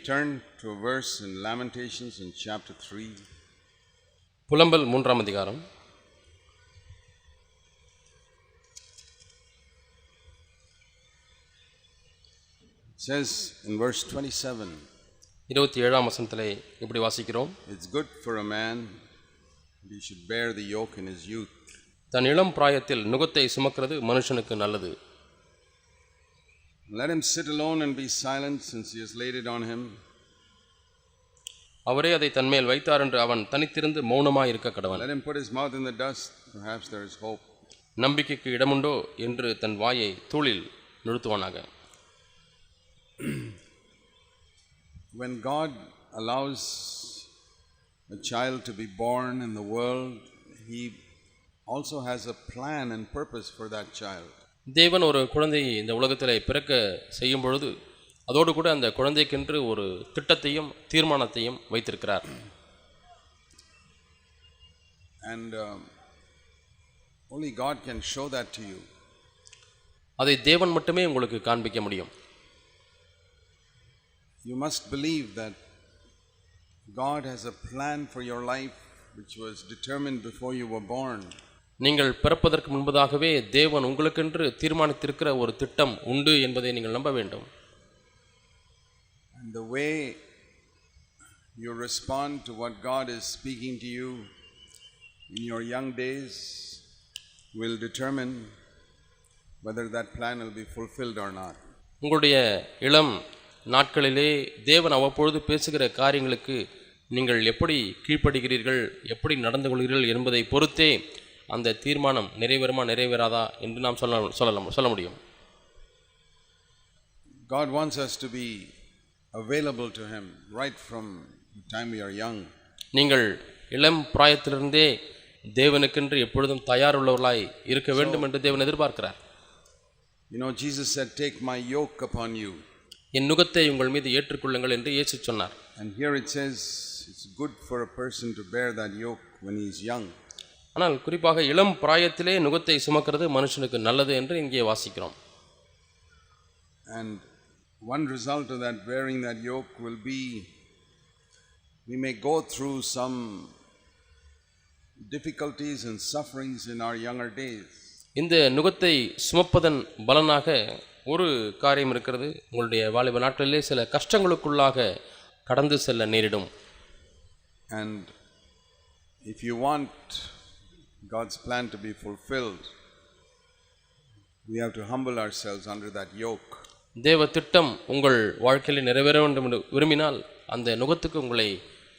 turn to a verse in Lamentations in chapter 3? புலம்பல் மூன்றாம் அதிகாரம் It says in verse 27 இருபத்தி ஏழாம் வசனத்திலே இப்படி வாசிக்கிறோம் It's good for a man that he should bear the yoke in his youth. தன் இளம் பிராயத்தில் நுகத்தை சுமக்கிறது மனுஷனுக்கு நல்லது Let him sit alone and be silent, since he has laid it on him. அவரே அதை தன்மேல் வைத்தார் என்று அவன் தனித்திருந்து மௌனமாய் இருக்க கடவன் Let him put his mouth in the dust. Perhaps there is hope. நம்பிக்கைக்கு இடமுண்டோ என்று தன் வாயை தூளில் நிறுத்துவானாக When God allows a child to be born in the world, He also has a plan and purpose for that child. தேவன் ஒரு குழந்தையை இந்த உலகத்திலே பிறக்க செய்யும் பொழுது அதோடு கூட அந்த குழந்தைக்கென்று ஒரு திட்டத்தையும் தீர்மானத்தையும் வைத்திருக்கிறார் And um, only God can show that to you. அதை தேவன் மட்டுமே உங்களுக்கு காண்பிக்க முடியும் You must believe that God has a plan for your life which was determined before you were born. நீங்கள் பிறப்பதற்கு முன்பதாகவே தேவன் உங்களுக்கென்று தீர்மானித்திருக்கிற ஒரு திட்டம் உண்டு என்பதை நீங்கள் நம்ப வேண்டும் the way you respond to what God is speaking to you in your young days will determine whether that plan will be fulfilled or not. உங்களுடைய இளம் நாட்களிலே தேவன் அவ்வப்பொழுது பேசுகிற காரியங்களுக்கு நீங்கள் எப்படி கீழ்ப்படுகிறீர்கள் எப்படி நடந்து கொள்கிறீர்கள் என்பதை பொறுத்தே அந்த தீர்மானம் நிறைவேறுமா நிறைவேறாதா என்று நாம் சொல்ல சொல்லலாம் சொல்ல முடியும் God wants us to be available to Him right from the time we are young. நீங்கள் இளம் பிராயத்திலிருந்தே தேவனுக்கென்று எப்பொழுதும் தயாருள்ளவர்களாய் இருக்க வேண்டும் என்று தேவன் எதிர்பார்க்கிறார் You know, Jesus said, Take my yoke upon you. என் நுகத்தை உங்கள் மீது ஏற்றுக்கொள்ளுங்கள் என்று இயேசு சொன்னார் And here it says, It's good for a person to bear that yoke when he is young. ஆனால் குறிப்பாக இளம் பிராயத்திலே நுகத்தை சுமக்கிறது மனுஷனுக்கு நல்லது என்று இங்கே வாசிக்கிறோம். And one result of that bearing that yoke will be we may go through some difficulties and sufferings in our younger days. இந்த நுகத்தை சுமப்பதன் பலனாக ஒரு காரியம் இருக்கிறது. உங்களுடைய வாலிப நாட்களிலே சில கஷ்டங்களுக்குள்ளாக கடந்து செல்ல நேரிடும். And if you want God's plan to be fulfilled, we have to humble ourselves under that yoke. தேவ திட்டம் உங்கள் வாழ்க்கையில் நிறைவேற வேண்டும் என்று விரும்பினால் அந்த நுகத்துக்கு உங்களை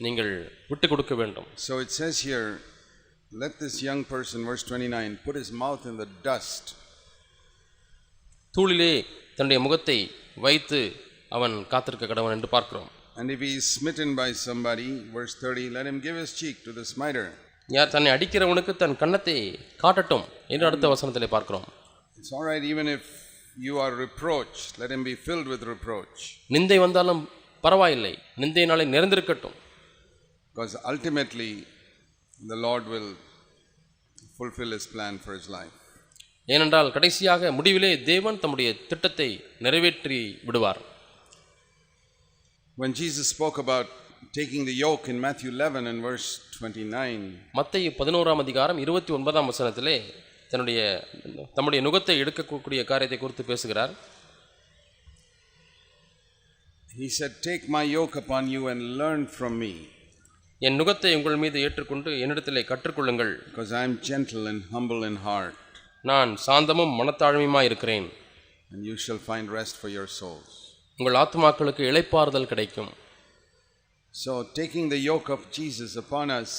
நீங்கள் விட்டு கொடுக்க வேண்டும் So it says here, let this young person, verse 29, put his mouth in the dust. தூளிலே தன்னுடைய முகத்தை வைத்து அவன் காத்திருக்க கடவன் என்று பார்க்கிறோம் And if he is smitten by somebody, verse 30, let him give his cheek to the smiter. யார் தன்னை அடிக்கிறவனுக்கு தன் கன்னத்தை காட்டட்டும் என்று அடுத்த வசனத்திலே பார்க்கிறோம் all right, even if you are reproached, let him be filled with reproach. நிந்தை வந்தாலும் பரவாயில்லை நிந்தையினாலே நிறைந்திருக்கட்டும் Because ultimately, the Lord will fulfill his plan for his life. ஏனென்றால் கடைசியாக முடிவிலே தேவன் தம்முடைய திட்டத்தை நிறைவேற்றி விடுவார் When Jesus spoke about taking the yoke in Matthew 11 and verse 29, மத்திய பதினோராம் அதிகாரம் இருபத்தி ஒன்பதாம் வசனத்திலே தன்னுடைய தம்முடைய நுகத்தை எடுக்கக்கூடிய காரியத்தை குறித்து பேசுகிறார் he said, Take my yoke upon you and learn from me, என் நுகத்தை உங்கள் மீது ஏற்றுக்கொண்டு என்னிடத்திலே கற்றுக்கொள்ளுங்கள் because I am gentle and humble in heart, நான் சாந்தமும் மனத்தாழ்மையுமாய் இருக்கிறேன் and you shall find rest for your souls. உங்கள் ஆத்துமாக்களுக்கு இளைப்பாறுதல் கிடைக்கும் So, taking the yoke of Jesus upon us,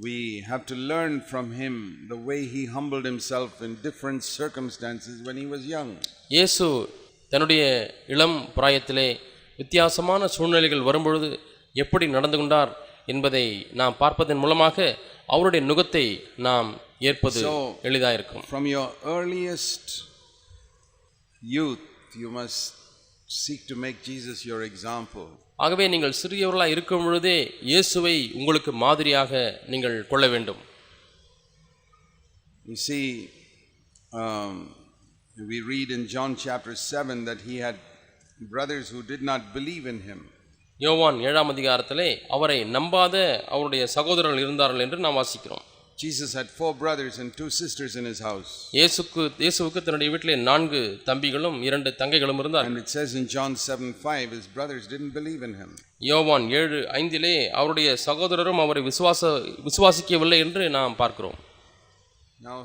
we have to learn from him the way he humbled himself in different circumstances when he was young. இயேசு தன்னுடைய இளம் பிராயத்திலே வித்தியாசமான சூழ்நிலைகள் வரும்பொழுது எப்படி நடந்து கொண்டார் என்பதை நாம் பார்ப்பதன் மூலமாக அவருடைய நுகத்தை நாம் ஏற்பது So- எளிதாயிருக்கும் From your earliest youth, you must seek to make Jesus your example. ஆகவே நீங்கள் சிறியவர்களாக இருக்கும் பொழுதே இயேசுவை உங்களுக்கு மாதிரியாக நீங்கள் கொள்ள வேண்டும் You see, um, we read in John chapter 7 that he had brothers who did not believe in him. யோவான் ஏழாம் அதிகாரத்திலே அவரை நம்பாத அவருடைய சகோதரர்கள் இருந்தார்கள் என்று நாம் வாசிக்கிறோம் Jesus had four brothers and two sisters in his house. இயேசுக்கு இயேசுவுக்கு தன்னுடைய வீட்டிலே நான்கு தம்பிகளும் இரண்டு தங்கைகளும் இருந்தார் And it says in John 7 5, his brothers didn't believe in him. யோவான் ஏழு ஐந்திலே அவருடைய சகோதரரும் அவரை விசுவாச விசுவாசிக்கவில்லை என்று நாம் பார்க்கிறோம் Now,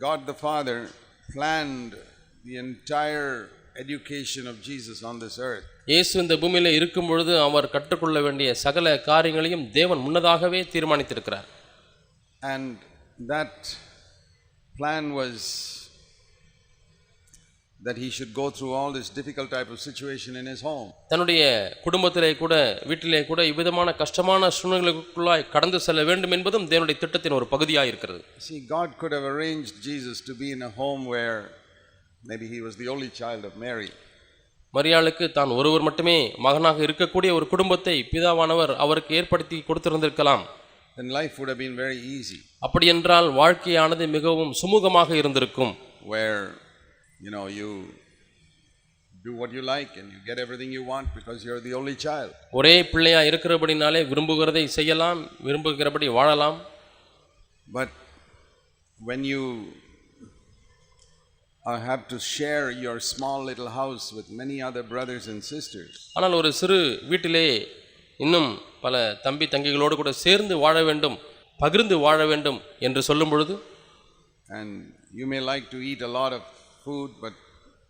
God the Father planned the entire education of Jesus on this earth. இயேசு இந்த பூமியிலே இருக்கும் பொழுது அவர் கற்றுக்கொள்ள வேண்டிய சகல காரியங்களையும் தேவன் முன்னதாகவே தீர்மானித்திருக்கிறார் And that plan was that he should go through all this difficult type of situation in his home. தன்னுடைய குடும்பத்திலே கூட வீட்டிலே கூட இவ்விதமான கஷ்டமான சூழ்நிலைக்குள்ளாய் கடந்து செல்ல வேண்டும் என்பதும் தேவனுடைய திட்டத்தின் ஒரு பகுதியாக இருக்கிறது See, God could have arranged Jesus to be in a home where maybe he was the only child of Mary. மரியாளுக்கு தான் ஒருவர் மட்டுமே மகனாக இருக்கக்கூடிய ஒரு குடும்பத்தை பிதாவானவர் அவருக்கு ஏற்படுத்தி கொடுத்திருந்திருக்கலாம் Then life would have been very easy, அப்படியென்றால் வாழ்க்கையானது மிகவும் சுமூகமாக இருந்திருக்கும் where you know you do what you like and you get everything you want because you're the only child. ஒரே பிள்ளையா இருக்கிறபடினாலே விரும்புகிறதை செய்யலாம் விரும்புகிறபடி வாழலாம் But when you uh, have to share your small little house with many other brothers and sisters, ஆனால் ஒரு சிறு வீட்டிலே இன்னும் பல தம்பி தங்கைகளோடு கூட சேர்ந்து வாழ வேண்டும் பகிர்ந்து வாழ வேண்டும் என்று சொல்லும் பொழுது and you may like to eat a lot of food, but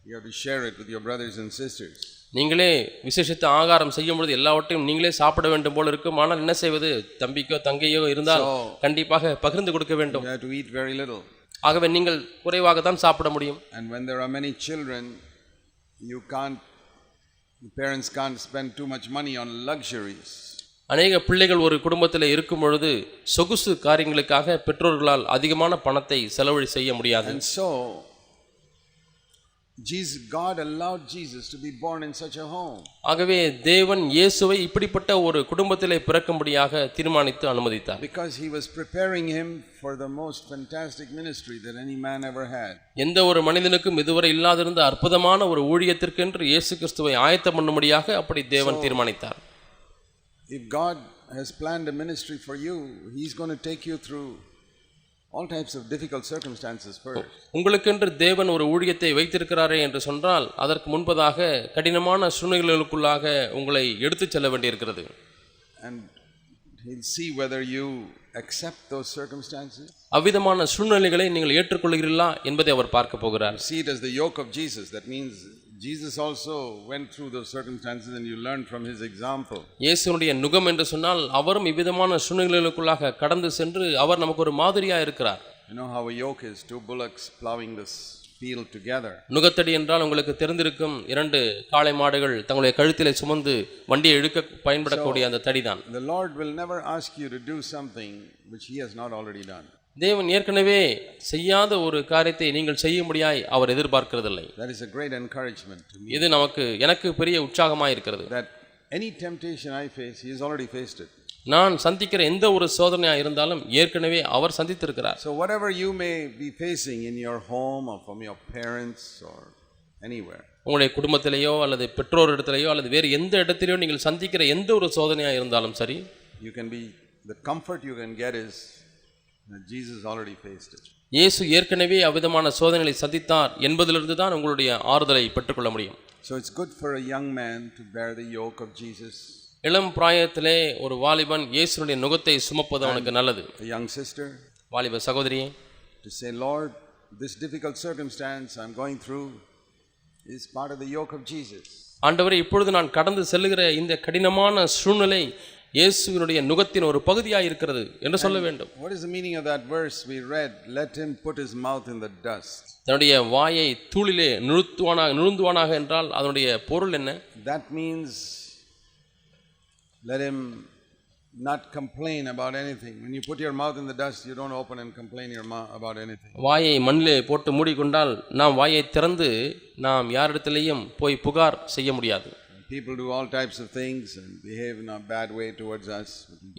you have to share it with your brothers and sisters. நீங்களே விசேஷித்த ஆகாரம் செய்யும் பொழுது எல்லாவற்றையும் நீங்களே சாப்பிட வேண்டும் போல இருக்கும் ஆனால் என்ன செய்வது தம்பிக்கோ தங்கையோ இருந்தால் கண்டிப்பாக பகிர்ந்து கொடுக்க வேண்டும் to eat very little. ஆகவே நீங்கள் குறைவாக தான் சாப்பிட முடியும் And when there are many children, you can't, parents can't spend too much money on luxuries. அநேக பிள்ளைகள் ஒரு குடும்பத்தில் இருக்கும் பொழுது சொகுசு காரியங்களுக்காக பெற்றோர்களால் அதிகமான பணத்தை செலவழி செய்ய முடியாது And so, Jesus, God allowed Jesus to be born in such a home. ஆகவே தேவன் இயேசுவை இப்படிப்பட்ட ஒரு குடும்பத்திலே பிறக்கும்படியாக தீர்மானித்து அனுமதித்தார் Because he was preparing him for the most fantastic ministry that any man ever had. எந்த ஒரு மனிதனுக்கும் இதுவரை இல்லாதிருந்த அற்புதமான ஒரு ஊழியத்திற்கென்று இயேசு கிறிஸ்துவை ஆயத்தம் பண்ணும்படியாக அப்படி தேவன் தீர்மானித்தார் If God has planned a ministry for you, he's going to take you through types of difficult circumstances first. உங்களுக்கென்று தேவன் ஒரு ஊழியத்தை வைத்திருக்கிறாரே என்று சொன்னால் அதற்கு முன்பதாக கடினமான சூழ்நிலைகளுக்குள்ளாக உங்களை எடுத்துச் செல்ல வேண்டியிருக்கிறது And he'll see whether you accept those circumstances. அவ்விதமான சூழ்நிலைகளை நீங்கள் ஏற்றுக்கொள்கிறீர்களா என்பதை அவர் பார்க்க போகிறார் See it as the yoke of Jesus. That means Jesus also went through those circumstances and you learned from his example. இயேசுனுடைய நுகம் என்று சொன்னால் அவரும் இவ்விதமான சூழ்நிலைகளுக்குள்ளாக கடந்து சென்று அவர் நமக்கு ஒரு மாதிரியாக இருக்கிறார் You know how a yoke is two bullocks plowing this field together. நுகத்தடி என்றால் உங்களுக்கு தெரிந்திருக்கும் இரண்டு காளை மாடுகள் தங்களுடைய கழுத்திலே சுமந்து வண்டியை இழுக்க பயன்படக்கூடிய அந்த தடிதான் The Lord will never ask you to do something which he has not already done. தேவன் ஏற்கனவே செய்யாத ஒரு காரியத்தை நீங்கள் செய்யும்படியாய் அவர் எதிர்பார்க்கிறதில்லை That is a great encouragement to me. இது நமக்கு எனக்கு பெரிய உற்சாகமாக இருக்கிறது That any temptation I face, he has already faced it. நான் சந்திக்கிற எந்த ஒரு சோதனையாக இருந்தாலும் ஏற்கனவே அவர் சந்தித்திருக்கிறார் So whatever you may be facing in your home or from your parents or anywhere, உங்களுடைய குடும்பத்திலேயோ அல்லது பெற்றோர் இடத்திலேயோ அல்லது வேறு எந்த இடத்திலேயோ நீங்கள் சந்திக்கிற எந்த ஒரு சோதனையாக இருந்தாலும் சரி you can be the comfort you can get is already faced it. இயேசு ஏற்கனவே அவ்விதமான சோதனைகளை சந்தித்தார் என்பதிலிருந்து தான் உங்களுடைய ஆறுதலை பெற்றுக்கொள்ள முடியும் So it's good for a young man to bear the yoke of Jesus. இளம் பிராயத்திலே ஒரு வாலிபன் இயேசுனுடைய நுகத்தை சுமப்பது அவனுக்கு நல்லது young sister வாலிப சகோதரியே to say, Lord, this difficult circumstance I'm going through is part of the yoke of Jesus. ஆண்டவரே இப்பொழுது நான் கடந்து செல்லுகிற இந்த கடினமான சூழ்நிலை இயேசுவினுடைய நுகத்தின் ஒரு பகுதியாக இருக்கிறது என்று சொல்ல வேண்டும் What is the meaning of that verse we read? Let him put his mouth in the dust. தன்னுடைய வாயை தூளிலே நிறுத்துவானாக நிறுந்துவானாக என்றால் அதனுடைய பொருள் என்ன That means let him not complain about anything. When you put your mouth in the dust, you don't open and complain your mou- about anything. வாயை மண்ணிலே போட்டு மூடிக்கொண்டால் நாம் வாயை திறந்து நாம் யாரிடத்திலேயும் போய் புகார் செய்ய முடியாது People do all types of things and behave in a bad way towards us.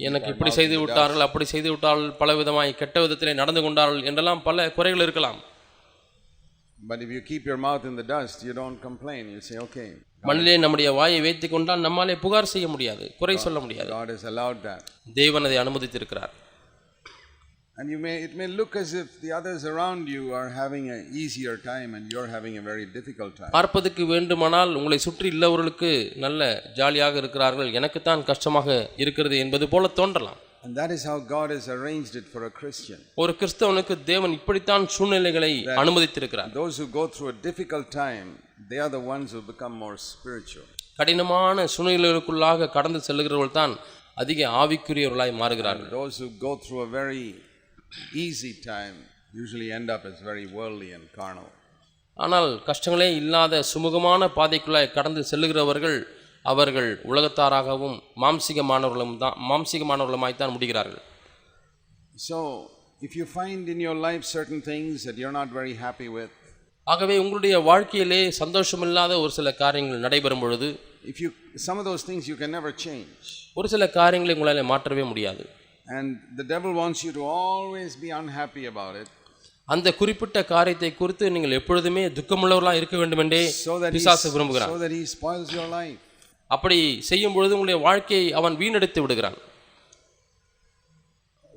எனக்கு இப்படி செய்து விட்டார்கள் அப்படி செய்து விட்டார்கள் பல விதமாய் கெட்ட விதத்திலே நடந்து கொண்டார்கள் என்றெல்லாம் பல குறைகள் இருக்கலாம் But if you keep your mouth in the dust, you don't complain. You say, okay, மண்ணிலே நம்முடைய வாயை வைத்துக் கொண்டால் நம்மாலே புகார் செய்ய முடியாது குறை சொல்ல முடியாது God has allowed that. தேவன் அதை அனுமதித்திருக்கிறார் And you may, it may look as if the others around you are having an easier time and you're having a very difficult time. பார்ப்பதற்கு வேண்டுமானால் உங்களை சுற்றி இல்லவர்களுக்கு நல்ல ஜாலியாக இருக்கிறார்கள் எனக்குத்தான் கஷ்டமாக இருக்கிறது என்பது போல தோன்றலாம் And that is how God has arranged it for a Christian. ஒரு கிறிஸ்தவனுக்கு தேவன் இப்படித்தான் சூழ்நிலைகளை அனுமதித்திருக்கிறார் Those who go through a difficult time, they are the ones who become more spiritual. கடினமான சூழ்நிலைகளுக்குள்ளாக கடந்து செல்லுகிறவர்கள் தான் அதிக ஆவிக்குரியவர்களாய் மாறுகிறார்கள் Those who go through a very easy time usually end up as very worldly and carnal. ஆனால் கஷ்டங்களே இல்லாத சுமூகமான பாதைக்குள்ளாய் கடந்து செல்லுகிறவர்கள் அவர்கள் உலகத்தாராகவும் மாம்சிகமானவர்களும் தான் மாம்சிகமானவர்களுமாய்த்தான் முடிகிறார்கள் So, if you find in your life certain things that you're not very happy with, ஆகவே உங்களுடைய வாழ்க்கையிலே சந்தோஷமில்லாத ஒரு சில காரியங்கள் நடைபெறும் பொழுது if you some of those things you can never change. ஒரு சில காரியங்களை உங்களால் மாற்றவே முடியாது And the devil wants you to always be unhappy about it. அந்த குறிப்பிட்ட காரியத்தை குறித்து நீங்கள் எப்பொழுதுமே துக்கமுள்ளவர்களாக இருக்க that, he, பிசாசு விரும்புகிறான். so that he spoils your life. அப்படி செய்யும் பொழுது உங்களுடைய வாழ்க்கையை அவன் வீணடித்து விடுகிறான்.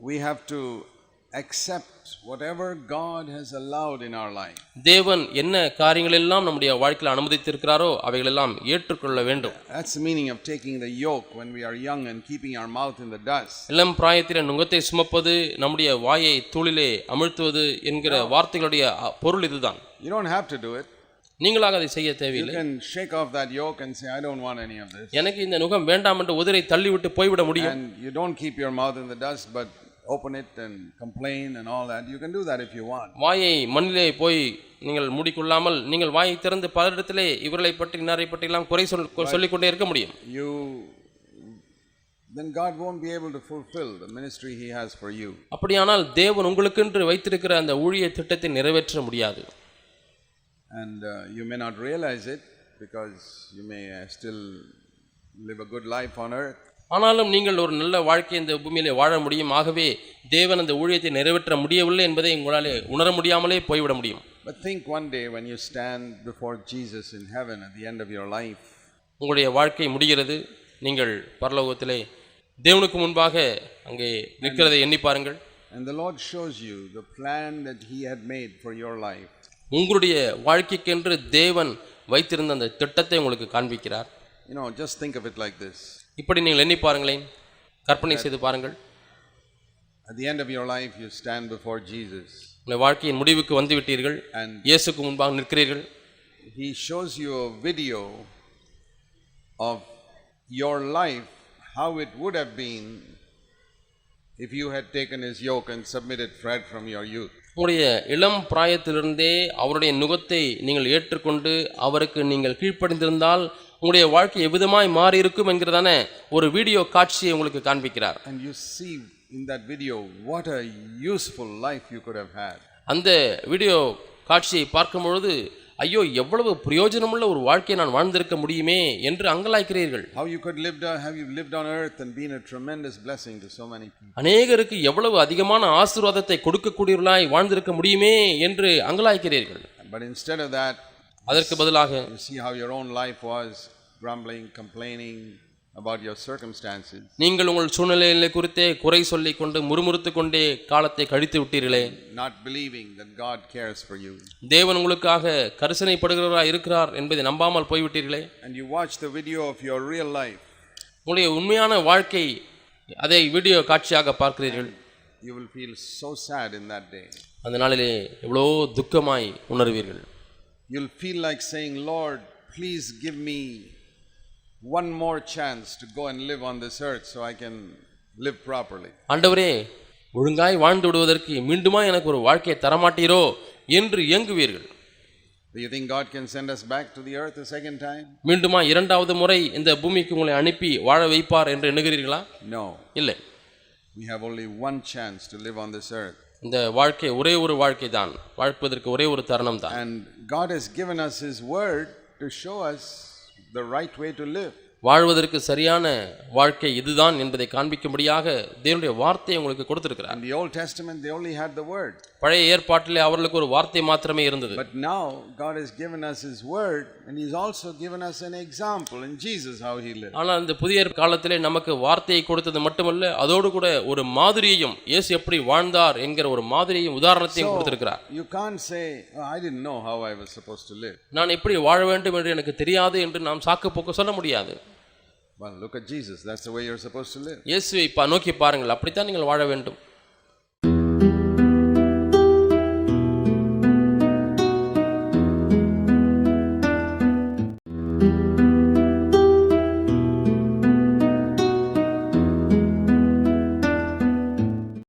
We have to accept whatever God has allowed in our life. தேவன் என்ன காரியங்களெல்லாம் நம்முடைய வாழ்க்கையில் அனுமதித்திருக்கிறாரோ அவைகளெல்லாம் ஏற்றுக்கொள்ள வேண்டும் That's the meaning of taking the yoke when we are young and keeping our mouth in the dust. இளம் பிராயத்தில் நுகத்தை சுமப்பது நம்முடைய வாயை தூளிலே அமிழ்த்துவது என்கிற வார்த்தைகளுடைய அ, பொருள் இதுதான் You don't have to do it. நீங்களாக அதை செய்ய You தேவையில்லை can shake off that yoke and say, I don't want any of this. எனக்கு இந்த நுகம் வேண்டாம் என்று உதிரை தள்ளிவிட்டு போய்விட முடியும் And you don't keep your mouth in the dust, but open it and complain and all that. You can do that if you want. வாயை மண்ணிலே போய் நீங்கள் மூடிக்கொள்ளாமல் நீங்கள் வாயை திறந்து பலரிடத்திலே இவர்களை பற்றி இன்னாரை பற்றியெல்லாம் குறை சொல் சொல்லிக்கொண்டே இருக்க முடியும் You then God won't be able to fulfill the ministry He has for you. அப்படியானால் தேவன் உங்களுக்கென்று வைத்திருக்கிற அந்த ஊழிய திட்டத்தை நிறைவேற்ற முடியாது And uh, you may not realize it because you may uh, still live a good life on earth. ஆனாலும் நீங்கள் ஒரு நல்ல வாழ்க்கை இந்த பூமியிலே வாழ முடியும். ஆகவே தேவன் அந்த ஊழியத்தை நிறைவேற்ற முடியவில்லை என்பதை உங்களாலே உணர முடியாமலே போய்விட முடியும். But think one day when you stand before Jesus in heaven at the end of your life, உங்களுடைய வாழ்க்கை முடிகிறது. நீங்கள் பரலோகத்திலே தேவனுக்கு முன்பாக அங்கே நிற்கிறதை எண்ணி பாருங்கள். and the Lord shows you the plan that He had made for your life. உங்களுடைய வாழ்க்கைக்கென்று தேவன் வைத்திருந்த அந்த திட்டத்தை உங்களுக்கு காண்பிக்கிறார். You know, just think of it like this. இப்படி நீங்கள் எண்ணி பாருங்களேன் கற்பனை செய்து பாருங்கள் At the end of your life, you stand before Jesus உங்கள் வாழ்க்கையின் முடிவுக்கு வந்து விட்டீர்கள் இயேசுக்கு முன்பாக நிற்கிறீர்கள் He shows you a video of your life, how it would have been if you had taken His yoke and submitted Fred from your youth. உங்களுடைய இளம் பிராயத்திலிருந்தே அவருடைய நுகத்தை நீங்கள் ஏற்றுக்கொண்டு அவருக்கு நீங்கள் கீழ்ப்படிந்திருந்தால் உங்களுடைய வாழ்க்கை எவ்விதமாய் மாறி இருக்கும் என்கிறதான ஒரு வீடியோ காட்சியை உங்களுக்கு காண்பிக்கிறார் And you see in that video what a useful life you could have had. அந்த வீடியோ காட்சியை பார்க்கும் பொழுது ஐயோ எவ்வளவு பிரயோஜனமுள்ள ஒரு வாழ்க்கையை நான் வாழ்ந்திருக்க முடியுமே என்று அங்கலாய்க்கிறீர்கள் How you could live on, have you lived on earth and been a tremendous blessing to so many people. அநேகருக்கு எவ்வளவு அதிகமான ஆசீர்வாதத்தை கொடுக்கக்கூடியவர்களாய் வாழ்ந்திருக்க முடியுமே என்று அங்கலாய்க்கிறீர்கள் But instead of that, அதற்கு பதிலாக you see how your own life was grumbling, complaining about your circumstances. நீங்கள் உங்கள் சூழ்நிலைகளை குறித்தே குறை சொல்லிக் கொண்டு முறுமுறுத்து கொண்டே காலத்தை கழித்து விட்டீர்களே not believing that God cares for you. தேவன் உங்களுக்காக கரிசனைப்படுகிறவராய் இருக்கிறார் என்பதை நம்பாமல் போய்விட்டீர்களே And you watch the video of your real life, உங்களுடைய உண்மையான வாழ்க்கை அதை வீடியோ காட்சியாக பார்க்கிறீர்கள் you will feel so sad in that day. அந்த நாளிலே எவ்வளோ துக்கமாய் உணர்வீர்கள் You'll feel like saying, Lord, please give me one more chance to go and live on this earth so I can live properly. ஆண்டவரே ஒழுங்காய் வாழ்ந்து விடுவதற்கு மீண்டுமா எனக்கு ஒரு வாழ்க்கையை தரமாட்டீரோ என்று இயங்குவீர்கள் Do you think God can send us back to the earth a second time? மீண்டுமா இரண்டாவது முறை இந்த பூமிக்கு உங்களை அனுப்பி வாழ வைப்பார் என்று எண்ணுகிறீர்களா No. இல்லை We have only one chance to live on this earth. இந்த வாழ்க்கை ஒரே ஒரு வாழ்க்கை தான் வாழ்ப்பதற்கு ஒரே ஒரு தருணம் தான் And God has given us His word to show us the right way to live. வாழ்வதற்கு சரியான வாழ்க்கை இதுதான் என்பதை காண்பிக்கும்படியாக தேவனுடைய வார்த்தையை உங்களுக்கு கொடுத்திருக்கிறார் In the Old Testament, they only had the Word. பழைய ஏற்பாட்டிலே அவர்களுக்கு ஒரு வார்த்தை மாத்திரமே இருந்தது But now, God has given us His Word, and He's also given us an example in Jesus how He lived. ஆனால் இந்த புதிய காலத்திலே நமக்கு வார்த்தையை கொடுத்தது மட்டுமல்ல அதோடு கூட ஒரு மாதிரியையும் இயேசு எப்படி வாழ்ந்தார் என்கிற ஒரு மாதிரியையும் உதாரணத்தையும் கொடுத்திருக்கிறார் You can't say, oh, I didn't know how I was supposed to live. நான் எப்படி வாழ வேண்டும் என்று எனக்கு தெரியாது என்று நாம் சாக்கு போக்கு சொல்ல முடியாது Well, look at Jesus. That's the way you're supposed to live. இயேசுவை பா நோக்கி பாருங்கள் அப்படித்தான் நீங்கள் வாழ வேண்டும்